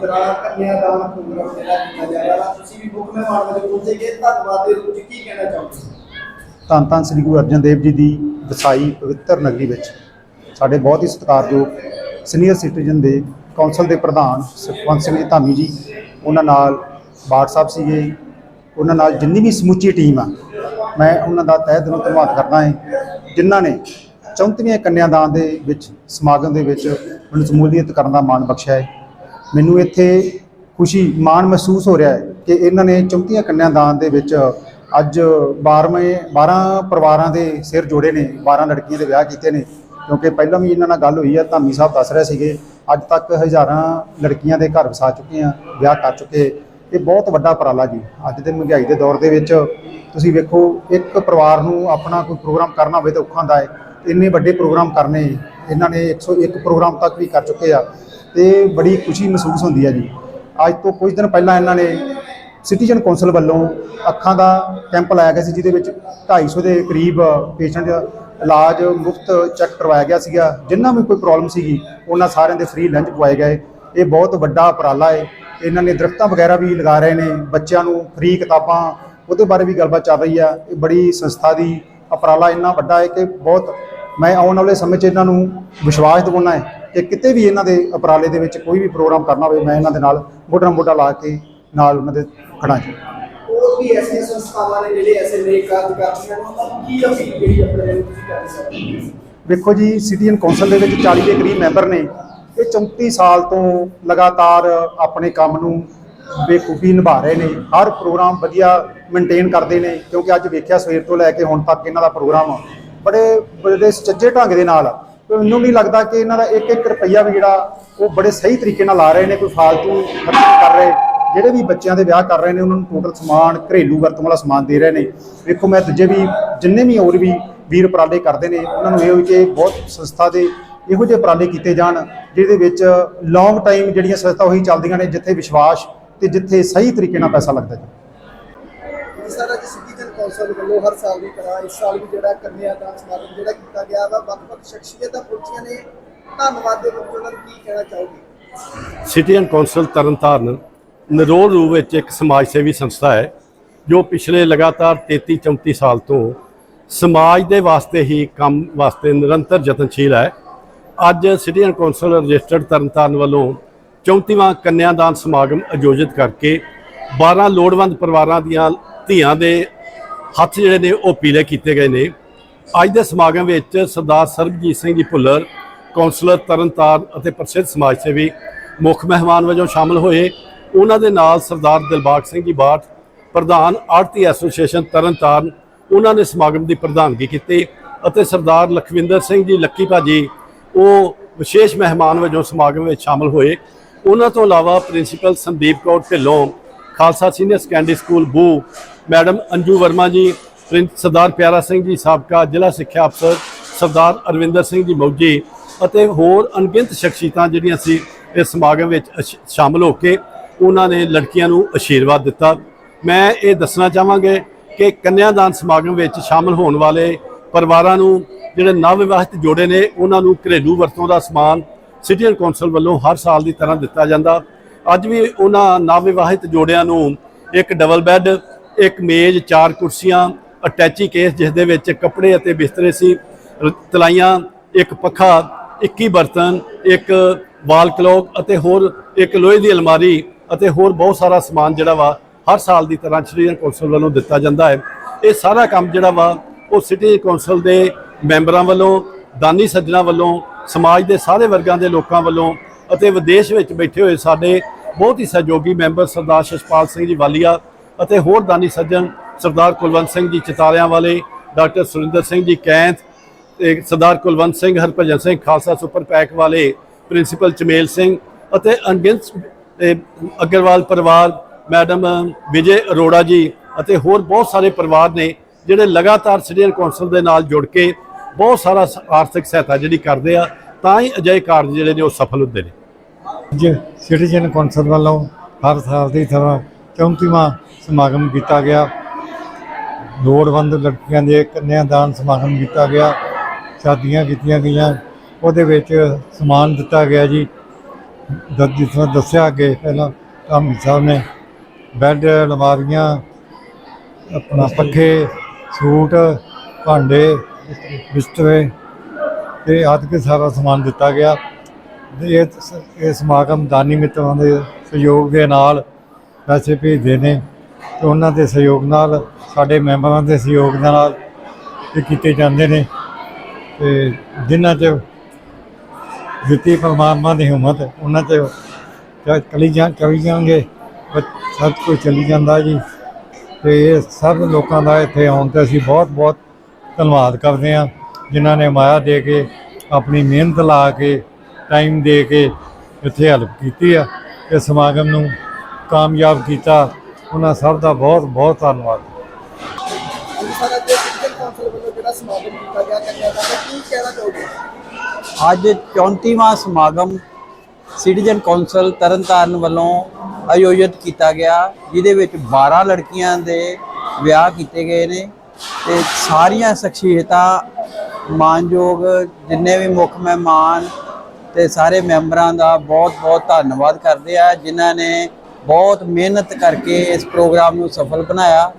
ਦੀ ਤਰ੍ਹਾਂ ਕੰਨਿਆਦਾਨ ਪ੍ਰੋਗਰਾਮ ਜਿਹੜਾ ਕੀਤਾ ਜਾ ਰਿਹਾ। ਵਾ ਤੁਸੀਂ ਵੀ ਮੁੱਖ ਮਹਿਮਾਨ ਵਜੋਂ ਪਹੁੰਚੇ ਗਏ। ਧੰਨਵਾਦ ਦੇ ਰੂਪ ਕੀ ਕਹਿਣਾ ਚਾਹੋਗੇ? ਧੰਨ ਧੰਨ ਸ੍ਰੀ ਗੁਰੂ ਅਰਜਨ ਦੇਵ ਜੀ ਦੀ ਵਸਾਈ ਪਵਿੱਤਰ ਨਗਰੀ ਵਿੱਚ ਸਾਡੇ ਬਹੁਤ ਹੀ ਸਤਿਕਾਰਯੋਗ ਸੀਨੀਅਰ ਸਿਟੀਜ਼ਨ ਦੇ ਕੌਂਸਲ ਦੇ ਪ੍ਰਧਾਨ ਸੁਖਵੰਤ ਸਿੰਘ ਜੀ ਧਾਮੀ ਜੀ, ਉਹਨਾਂ ਨਾਲ ਬਾਟ ਸਾਹਿਬ ਸੀਗੇ ਉਹਨਾਂ ਨਾਲ ਜਿੰਨੀ ਵੀ ਸਮੁੱਚੀ ਟੀਮ ਆ, ਮੈਂ ਉਹਨਾਂ ਦਾ ਤਹਿ ਦਿਲੋਂ ਧੰਨਵਾਦ ਕਰਦਾ ਹਾਂ ਜਿਨ੍ਹਾਂ ਨੇ 34ਵੇਂ ਕੰਨਿਆਦਾਨ ਦੇ ਵਿੱਚ ਸਮਾਗਮ ਦੇ ਵਿੱਚ ਮੈਨੂੰ ਸਮੂਲੀਅਤ ਕਰਨ ਦਾ ਮਾਣ ਬਖਸ਼ਿਆ ਹੈ। ਮੈਨੂੰ ਇੱਥੇ ਖੁਸ਼ੀ, ਮਾਣ ਮਹਿਸੂਸ ਹੋ ਰਿਹਾ ਹੈ ਕਿ ਇਹਨਾਂ ਨੇ ਚੌਂਕੀਆਂ ਕੰਨਿਆ ਦਾਨ ਦੇ ਵਿੱਚ ਅੱਜ 12ਵੇਂ 12 ਪਰਿਵਾਰਾਂ ਦੇ ਸਿਰ ਜੋੜੇ ਨੇ 12 ਲੜਕੀਆਂ ਦੇ ਵਿਆਹ ਕੀਤੇ ਨੇ। ਕਿਉਂਕਿ ਪਹਿਲਾਂ ਵੀ ਇਹਨਾਂ ਨਾਲ ਗੱਲ ਹੋਈ ਹੈ ਧਾਮੀ ਸਾਹਿਬ ਦੱਸ ਰਹੇ ਸੀਗੇ, ਅੱਜ ਤੱਕ ਹਜ਼ਾਰਾਂ ਲੜਕੀਆਂ ਦੇ ਘਰ ਵਸਾ ਚੁੱਕੇ ਆ, ਵਿਆਹ ਕਰ ਚੁੱਕੇ। ਇਹ ਬਹੁਤ ਵੱਡਾ ਉਪਰਾਲਾ ਜੀ। ਅੱਜ ਦੇ ਮਹਿੰਗਾਈ ਦੇ ਦੌਰ ਦੇ ਵਿੱਚ ਤੁਸੀਂ ਵੇਖੋ, ਇੱਕ ਪਰਿਵਾਰ ਨੂੰ ਆਪਣਾ ਕੋਈ ਪ੍ਰੋਗਰਾਮ ਕਰਨਾ ਹੋਵੇ ਤਾਂ ਔਖਾ ਹੁੰਦਾ ਹੈ। ਇੰਨੇ ਵੱਡੇ ਪ੍ਰੋਗਰਾਮ ਕਰਨੇ, ਇਹਨਾਂ ਨੇ 101 ਪ੍ਰੋਗਰਾਮ ਤੱਕ ਵੀ ਕਰ ਚੁੱਕੇ ਆ। ਤੇ ਬੜੀ ਖੁਸ਼ੀ ਮਹਿਸੂਸ ਹੁੰਦੀ ਹੈ ਜੀ। ਅੱਜ ਤੋਂ ਕੁਝ ਦਿਨ ਪਹਿਲਾਂ ਇਹਨਾਂ ਨੇ ਸਿਟੀਜ਼ਨ ਕੌਂਸਲ ਵੱਲੋਂ ਅੱਖਾਂ ਦਾ ਕੈਂਪ ਲਾਇਆ ਗਿਆ ਸੀ, ਜਿਹਦੇ ਵਿੱਚ 250 ਦੇ ਕਰੀਬ ਪੇਸ਼ੈਂਟ ਇਲਾਜ ਮੁਫਤ ਚੈੱਕ ਕਰਵਾਇਆ ਗਿਆ ਸੀਗਾ। ਜਿੰਨਾ ਵੀ ਕੋਈ ਪ੍ਰੋਬਲਮ ਸੀਗੀ, ਉਹਨਾਂ ਸਾਰਿਆਂ ਦੇ ਫ੍ਰੀ ਲੰਚ ਪਵਾਏ ਗਏ। ਇਹ ਬਹੁਤ ਵੱਡਾ ਉਪਰਾਲਾ ਹੈ ਇਹਨਾਂ ਨੇ ਦਰਖਤਾਂ ਵਗੈਰਾ ਵੀ ਲਗਾ ਰਹੇ ਨੇ, ਬੱਚਿਆਂ ਨੂੰ ਫ੍ਰੀ ਕਿਤਾਬਾਂ, ਉਹਦੇ ਬਾਰੇ ਵੀ ਗੱਲਬਾਤ ਚੱਲ ਰਹੀ ਆ। ਇਹ ਬੜੀ ਸੰਸਥਾ ਦੀ ਉਪਰਾਲਾ ਇੰਨਾ ਵੱਡਾ ਹੈ ਕਿ ਬਹੁਤ ਮੈਂ ਆਉਣ ਵਾਲੇ ਸਮੇਂ 'ਚ ਇਹਨਾਂ ਨੂੰ ਵਿਸ਼ਵਾਸ ਦਿਵਾਉਣਾ ਹੈ ਕਿ ਕਿਤੇ ਵੀ ਇਹਨਾਂ ਦੇ ਉਪਰਾਲੇ ਦੇ ਵਿੱਚ ਕੋਈ ਵੀ ਪ੍ਰੋਗਰਾਮ ਕਰਨਾ ਹੋਵੇ ਮੈਂ ਇਹਨਾਂ ਦੇ ਨਾਲ ਮੋਢਾ ਮੋਢਾ ਲਾ ਕੇ ਨਾਲ ਉਹਨਾਂ ਦੇ ਖੜਾ ਜੀ। ਹੋਰ ਵੀ ਐਸੀਆਂ ਸੰਸਥਾਵਾਂ ਨੇ ਜਿਹੜੇ ਐਸੇ ਨੇਕ ਕਾਰਜ ਕਰਦੀਆਂ ਨੇ ਉਹਨਾਂ ਨੂੰ ਕੀ ਅਪੀਲ ਜਿਹੜੀ ਆਪਣੇ ਨੂੰ ਤੁਸੀਂ ਕਰ ਸਕਦੇ ਹੋ? ਵੇਖੋ ਜੀ ਸਿਟੀਜ਼ਨ ਕੌਂਸਲ ਦੇ ਵਿੱਚ 40 ਦੇ ਕਰੀਬ ਮੈਂਬਰ ਨੇ। ਇਹ 34 ਸਾਲ ਤੋਂ ਲਗਾਤਾਰ ਆਪਣੇ ਕੰਮ ਨੂੰ ਬੇਖੂਬੀ ਨਿਭਾ ਰਹੇ ਨੇ। ਹਰ ਪ੍ਰੋਗਰਾਮ ਵਧੀਆ ਮੇਨਟੇਨ ਕਰਦੇ ਨੇ ਕਿਉਂਕਿ ਅੱਜ ਵੇਖਿਆ ਸਵੇਰ ਤੋਂ ਲੈ ਕੇ ਹੁਣ ਤੱਕ ਇਹਨਾਂ ਦਾ ਪ੍ਰੋਗਰਾਮ ਬੜੇ ਬੜੇ ਸੁਚੱਜੇ ਢੰਗ ਦੇ ਨਾਲ ਤੇ ਮੈਨੂੰ ਨਹੀਂ ਲੱਗਦਾ ਕਿ ਇਹਨਾਂ ਦਾ ਇੱਕ ਇੱਕ ਰੁਪਈਆ ਵੀ ਜਿਹੜਾ ਉਹ ਬੜੇ ਸਹੀ ਤਰੀਕੇ ਨਾਲ ਲਾ ਰਹੇ ਨੇ, ਕੋਈ ਫਾਲਤੂ ਖਰਚ ਨਹੀਂ ਕਰ ਰਹੇ। ਜਿਹੜੇ ਵੀ ਬੱਚਿਆਂ ਦੇ ਵਿਆਹ ਕਰ ਰਹੇ ਨੇ, ਉਹਨਾਂ ਨੂੰ ਟੋਟਲ ਸਮਾਨ, ਘਰੇਲੂ ਵਰਤੋਂ ਵਾਲਾ ਸਮਾਨ ਦੇ ਰਹੇ ਨੇ। ਵੇਖੋ, ਮੈਂ ਦੂਜੇ ਵੀ, ਜਿੰਨੇ ਵੀ ਹੋਰ ਵੀ ਵੀਰ ਉਪਰਾਲੇ ਕਰਦੇ ਨੇ, ਉਹਨਾਂ ਨੂੰ ਇਹ ਹੋਈ ਕਿ ਬਹੁਤ ਸੰਸਥਾ ਦੇ ਇਹੋ ਜਿਹੇ ਉਪਰਾਲੇ ਕੀਤੇ ਜਾਣ, ਜਿਹਦੇ ਵਿੱਚ ਲੌਂਗ ਟਾਈਮ ਜਿਹੜੀਆਂ ਸੰਸਥਾ ਉਹੀ ਚੱਲਦੀਆਂ ਨੇ, ਜਿੱਥੇ ਵਿਸ਼ਵਾਸ ਤੇ ਜਿੱਥੇ ਸਹੀ ਤਰੀਕੇ ਨਾਲ ਪੈਸਾ ਲੱਗਦਾ ਜੀ। ਕੌਂਸਲ ਵੱਲੋਂ ਹਰ ਸਾਲ ਦੀ ਤਰ੍ਹਾਂ ਇਸ ਸਾਲ ਵੀ ਜਿਹੜਾ ਕੰਨਿਆਦਾਨ ਸਮਾਗਮ ਜਿਹੜਾ ਕੀਤਾ ਗਿਆ ਵਾ, ਵੱਖ-ਵੱਖ ਸ਼ਖਸੀਅਤਾਂ ਪਹੁੰਚੀਆਂ ਨੇ। ਧੰਨਵਾਦ ਦੇ ਵਿੱਚ ਉਹਨਾਂ ਨੂੰ ਕੀ ਕਹਿਣਾ ਚਾਹੋਗੇ? ਸਿਟੀਜ਼ਨ ਕੌਂਸਲ ਤਰਨਤਾਰਨ ਨਿਰੋਲ ਰੂਪ ਵਿੱਚ ਇੱਕ ਸਮਾਜ ਸੇਵੀ ਸੰਸਥਾ ਹੈ, ਜੋ ਪਿਛਲੇ ਲਗਾਤਾਰ 33 34 ਸਾਲ ਤੋਂ ਸਮਾਜ ਦੇ ਵਾਸਤੇ ਹੀ ਕੰਮ ਵਾਸਤੇ ਨਿਰੰਤਰ ਯਤਨਸ਼ੀਲ ਹੈ। ਅੱਜ ਸਿਟੀਜ਼ਨ ਕੌਂਸਲ ਰਜਿਸਟਰਡ ਤਰਨਤਾਰਨ ਵੱਲੋਂ 34ਵਾਂ ਕੰਨਿਆਦਾਨ ਸਮਾਗਮ ਆਯੋਜਿਤ ਕਰਕੇ 12 ਲੋੜਵੰਦ ਪਰਿਵਾਰਾਂ ਦੀਆਂ ਧੀਆਂ ਦੇ ਹੱਥ ਜਿਹੜੇ ਨੇ ਉਹ ਪੀਲੇ ਕੀਤੇ ਗਏ ਨੇ। ਅੱਜ ਦੇ ਸਮਾਗਮ ਵਿੱਚ ਸਰਦਾਰ ਸਰਬਜੀਤ ਸਿੰਘ ਜੀ ਭੁੱਲਰ, ਕੌਂਸਲਰ ਤਰਨਤਾਰਨ ਅਤੇ ਪ੍ਰਸਿੱਧ ਸਮਾਜ ਸੇਵੀ ਮੁੱਖ ਮਹਿਮਾਨ ਵਜੋਂ ਸ਼ਾਮਲ ਹੋਏ। ਉਹਨਾਂ ਦੇ ਨਾਲ ਸਰਦਾਰ ਦਿਲਬਾਗ ਸਿੰਘ ਜੀ ਬਾਠ, ਪ੍ਰਧਾਨ ਆੜਤੀ ਐਸੋਸੀਏਸ਼ਨ ਤਰਨਤਾਰਨ, ਉਹਨਾਂ ਨੇ ਸਮਾਗਮ ਦੀ ਪ੍ਰਧਾਨਗੀ ਕੀਤੀ ਅਤੇ ਸਰਦਾਰ ਲਖਵਿੰਦਰ ਸਿੰਘ ਜੀ, ਲੱਕੀ ਭਾਜੀ, ਉਹ ਵਿਸ਼ੇਸ਼ ਮਹਿਮਾਨ ਵਜੋਂ ਸਮਾਗਮ ਵਿੱਚ ਸ਼ਾਮਲ ਹੋਏ। ਉਹਨਾਂ ਤੋਂ ਇਲਾਵਾ principal Sandeep Kaur Dhillon Khalsa senior secondary school ਬੂ। ਮੈਡਮ ਅੰਜੂ ਵਰਮਾ ਜੀ, ਪ੍ਰਿੰਸ ਸਰਦਾਰ ਪਿਆਰਾ ਸਿੰਘ ਜੀ ਸਾਬਕਾ ਜ਼ਿਲ੍ਹਾ ਸਿੱਖਿਆ ਅਫਸਰ ਸਰਦਾਰ ਅਰਵਿੰਦਰ ਸਿੰਘ ਜੀ ਮੌਜੀ ਅਤੇ ਹੋਰ ਅਣਗਿਣਤ ਸ਼ਖਸੀਅਤਾਂ ਜਿਹੜੀਆਂ ਸੀ ਇਸ ਸਮਾਗਮ ਵਿੱਚ ਅਸ਼- ਸ਼ਾਮਲ ਹੋ ਕੇ ਉਹਨਾਂ ਨੇ ਲੜਕੀਆਂ ਨੂੰ ਅਸ਼ੀਰਵਾਦ ਦਿੱਤਾ। ਮੈਂ ਇਹ ਦੱਸਣਾ ਚਾਹਾਂਗੇ ਕਿ ਕੰਨਿਆਦਾਨ ਸਮਾਗਮ ਵਿੱਚ ਸ਼ਾਮਲ ਹੋਣ ਵਾਲੇ ਪਰਿਵਾਰਾਂ ਨੂੰ ਜਿਹੜੇ ਨਵ ਵਿਵਾਹਿਤ ਜੋੜੇ ਨੇ, ਉਹਨਾਂ ਨੂੰ ਘਰੇਲੂ ਵਰਤੋਂ ਦਾ ਸਮਾਨ ਸਿਟੀਜ਼ਨ ਕੌਂਸਲ ਵੱਲੋਂ ਹਰ ਸਾਲ ਦੀ ਤਰ੍ਹਾਂ ਦਿੱਤਾ ਜਾਂਦਾ। ਅੱਜ ਵੀ ਉਹਨਾਂ ਨਵ ਜੋੜਿਆਂ ਨੂੰ ਇੱਕ ਡਬਲ ਬੈੱਡ ਇੱਕ ਮੇਜ਼, ਚਾਰ ਕੁਰਸੀਆਂ, ਅਟੈਚੀ ਕੇਸ ਜਿਸ ਦੇ ਵਿੱਚ ਕੱਪੜੇ ਅਤੇ ਬਿਸਤਰੇ ਸੀ ਤਲਾਈਆਂ, ਇੱਕ ਪੱਖਾ 21 ਬਰਤਨ, ਇੱਕ ਵਾਲ ਕਲੋਕ ਅਤੇ ਹੋਰ ਇੱਕ ਲੋਹੇ ਦੀ ਅਲਮਾਰੀ ਅਤੇ ਹੋਰ ਬਹੁਤ ਸਾਰਾ ਸਮਾਨ ਜਿਹੜਾ ਵਾ ਹਰ ਸਾਲ ਦੀ ਤਰ੍ਹਾਂ ਸ਼੍ਰੀ ਕੌਂਸਲ ਵੱਲੋਂ ਦਿੱਤਾ ਜਾਂਦਾ ਹੈ। ਇਹ ਸਾਰਾ ਕੰਮ ਜਿਹੜਾ ਵਾ ਉਹ ਸਿਟੀ ਕੌਂਸਲ ਦੇ ਮੈਂਬਰਾਂ ਵੱਲੋਂ, ਦਾਨੀ ਸੱਜਣਾ ਵੱਲੋਂ, ਸਮਾਜ ਦੇ ਸਾਰੇ ਵਰਗਾਂ ਦੇ ਲੋਕਾਂ ਵੱਲੋਂ ਅਤੇ ਵਿਦੇਸ਼ ਵਿੱਚ ਬੈਠੇ ਹੋਏ ਸਾਡੇ ਬਹੁਤ ਹੀ ਸਹਿਯੋਗੀ ਮੈਂਬਰ ਸਰਦਾਰ ਸ਼ਸ਼ਪਾਲ ਸਿੰਘ ਜੀ ਵਾਲੀਆ ਅਤੇ ਹੋਰ ਦਾਨੀ ਸੱਜਣ ਸਰਦਾਰ ਕੁਲਵੰਤ ਸਿੰਘ ਜੀ ਚਤਾਰਿਆਂ ਵਾਲੇ, ਡਾਕਟਰ ਸੁਰਿੰਦਰ ਸਿੰਘ ਜੀ ਕੈਂਥ ਤੇ ਸਰਦਾਰ ਕੁਲਵੰਤ ਸਿੰਘ, ਹਰਭਜਨ ਸਿੰਘ ਖਾਲਸਾ ਸੁਪਰ ਪੈਕ ਵਾਲੇ ਪ੍ਰਿੰਸੀਪਲ ਚਮੇਲ ਸਿੰਘ ਅਤੇ ਅਣਗਿਣਤ ਅਗਰਵਾਲ ਪਰਿਵਾਰ, ਮੈਡਮ ਵਿਜੇ ਅਰੋੜਾ ਜੀ ਅਤੇ ਹੋਰ ਬਹੁਤ ਸਾਰੇ ਪਰਿਵਾਰ ਨੇ ਜਿਹੜੇ ਲਗਾਤਾਰ ਸਿਟੀਜ਼ਨ ਕੌਂਸਲ ਦੇ ਨਾਲ ਜੁੜ ਕੇ ਬਹੁਤ ਸਾਰਾ ਸ- ਆਰਥਿਕ ਸਹਾਇਤਾ ਜਿਹੜੀ ਕਰਦੇ ਆ, ਤਾਂ ਹੀ ਅਜਿਹੇ ਕਾਰਜ ਜਿਹੜੇ ਨੇ ਉਹ ਸਫਲ ਹੁੰਦੇ ਨੇ। ਅੱਜ ਸਿਟੀਜ਼ਨ ਕੌਂਸਲ ਵੱਲੋਂ ਹਰ ਸਾਲ ਦੀ ਤਰ੍ਹਾਂ 34ਵਾਂ ਸਮਾਗਮ ਕੀਤਾ ਗਿਆ। ਲੋੜਵੰਦ ਲੜਕੀਆਂ ਦੇ ਕੰਨਿਆਦਾਨ ਸਮਾਗਮ ਕੀਤਾ ਗਿਆ। ਸ਼ਾਦੀਆਂ ਕੀਤੀਆਂ ਗਈਆਂ। ਉਹਦੇ ਵਿੱਚ ਸਮਾਨ ਦਿੱਤਾ ਗਿਆ ਜੀ। ਜਿਸ ਤਰ੍ਹਾਂ ਦੱਸਿਆ ਕਿ ਪਹਿਲਾਂ ਧਾਮੀ ਸਾਹਿਬ ਨੇ, ਬੈੱਡ, ਅਲਮਾਰੀਆਂ, ਆਪਣਾ ਪੱਖੇ, ਸੂਟ, ਭਾਂਡੇ ਬਿਸਤਰੇ ਤੇ ਆਦਿ ਕੇ ਸਾਰਾ ਸਮਾਨ ਦਿੱਤਾ ਗਿਆ। ਇਹ ਇਹ ਸਮਾਗਮ ਦਾਨੀ ਮਿੱਤਰਾਂ ਦੇ ਸਹਿਯੋਗ ਦੇ ਨਾਲ ਪੈਸੇ ਭੇਜਦੇ ਨੇ ਤੇ ਉਹਨਾਂ ਦੇ ਸਹਿਯੋਗ ਨਾਲ ਸਾਡੇ ਮੈਂਬਰਾਂ ਦੇ ਸਹਿਯੋਗ ਦੇ ਨਾਲ ਇਹ ਕੀਤੇ ਜਾਂਦੇ ਨੇ ਤੇ ਜਿਨ੍ਹਾਂ 'ਚ ਦਿੱਤੀ ਪਰਮਾਤਮਾ ਦੀ ਹਿੰਮਤ, ਉਹਨਾਂ 'ਚ ਚ- ਚਲੀ ਜਾ ਚਲੀ ਜਾਣਗੇ ਸਭ ਕੁਝ ਚਲੀ ਜਾਂਦਾ ਜੀ। ਤੇ ਇਹ ਸਭ ਲੋਕਾਂ ਦਾ ਇੱਥੇ ਆਉਣ ਤੇ ਅਸੀਂ ਬਹੁਤ ਬਹੁਤ ਧੰਨਵਾਦ ਕਰਦੇ ਹਾਂ, ਜਿਨ੍ਹਾਂ ਨੇ ਮਾਇਆ ਦੇ ਕੇ ਆਪਣੀ ਮਿਹਨਤ ਲਾ ਕੇ ਟਾਈਮ ਦੇ ਕੇ ਇੱਥੇ ਹੈਲਪ ਕੀਤੀ ਆ ਇਸ ਸਮਾਗਮ ਨੂੰ ਕਾਮਯਾਬ ਕੀਤਾ। ਉਹਨਾਂ ਸਭ ਦਾ ਬਹੁਤ ਬਹੁਤ ਧੰਨਵਾਦ। ਅੱਜ ਸਿਟੀਜ਼ਨ ਸਮਾਗਮ 34ਵਾਂ ਸਮਾਗਮ ਸਿਟੀਜ਼ਨ ਕੌਂਸਲ ਤਰਨਤਾਰਨ ਵੱਲੋਂ ਆਯੋਜਿਤ ਕੀਤਾ ਗਿਆ, ਜਿਹਦੇ ਵਿੱਚ 12 ਲੜਕੀਆਂ ਦੇ ਵਿਆਹ ਕੀਤੇ ਗਏ ਨੇ ਤੇ ਸਾਰੀਆਂ ਸ਼ਖਸੀਅਤਾਂ ਮਾਨਯੋਗ ਜਿੰਨੇ ਵੀ ਮੁੱਖ ਮਹਿਮਾਨ ਤੇ ਸਾਰੇ ਮੈਂਬਰਾਂ ਦਾ ਬਹੁਤ-ਬਹੁਤ ਧੰਨਵਾਦ ਕਰਦੇ ਆ, ਜਿਨ੍ਹਾਂ ਨੇ ਬਹੁਤ ਮਿਹਨਤ ਕਰਕੇ ਇਸ ਪ੍ਰੋਗਰਾਮ ਨੂੰ ਸਫਲ ਬਣਾਇਆ।